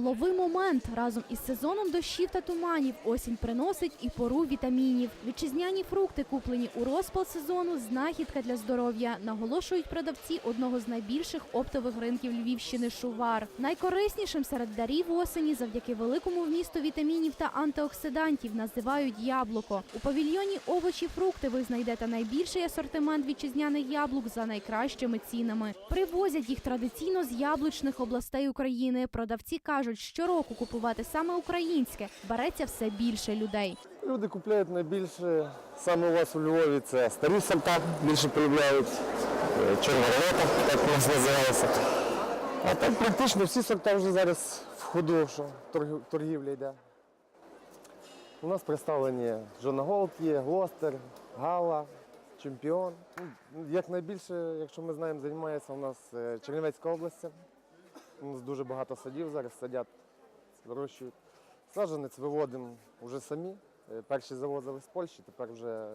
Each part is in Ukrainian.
лови момент разом із сезоном дощів та туманів. Осінь приносить і пору вітамінів. Вітчизняні фрукти, куплені у розпал сезону, знахідка для здоров'я. Наголошують продавці одного з найбільших оптових ринків Львівщини Шувар. Найкориснішим серед дарів осені завдяки великому вмісту вітамінів та антиоксидантів називають яблуко. У павільйоні овочі фрукти ви знайдете найбільший асортимент вітчизняних яблук за найкращими цінами. Привозять їх традиційно з яблучних областей України. Продавці кажуть, щороку купувати саме українське береться все більше людей. Люди купляють найбільше саме у вас у Львові. Це старі сорта більше полюбляють, е, чорноролета, так у нас називається. А так практично всі сорта вже зараз в ходу, що торгівля йде. У нас представлені Жона Голд є, Глостер, Гала, Чемпіон. Ну, Як найбільше, якщо ми знаємо, займається у нас е, Чернівецька область. У нас дуже багато садів зараз садять, вирощують. Саджанець виводимо вже самі. Е, Перші завозили з Польщі, тепер вже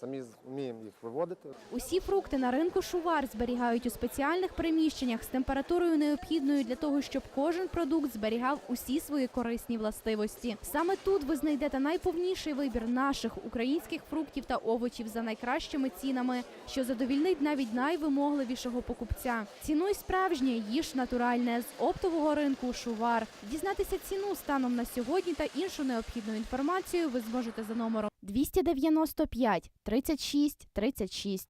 самі вміємо їх виводити. Усі фрукти на ринку Шувар зберігають у спеціальних приміщеннях з температурою необхідною для того, щоб кожен продукт зберігав усі свої корисні властивості. Саме тут ви знайдете найповніший вибір наших українських фруктів та овочів за найкращими цінами, що задовільнить навіть найвимогливішого покупця. Цінуй справжнє, їж натуральне з оптового ринку Шувар. Дізнатися ціну станом на сьогодні та іншу необхідну інформацію ви зможете за номером 295 36 36.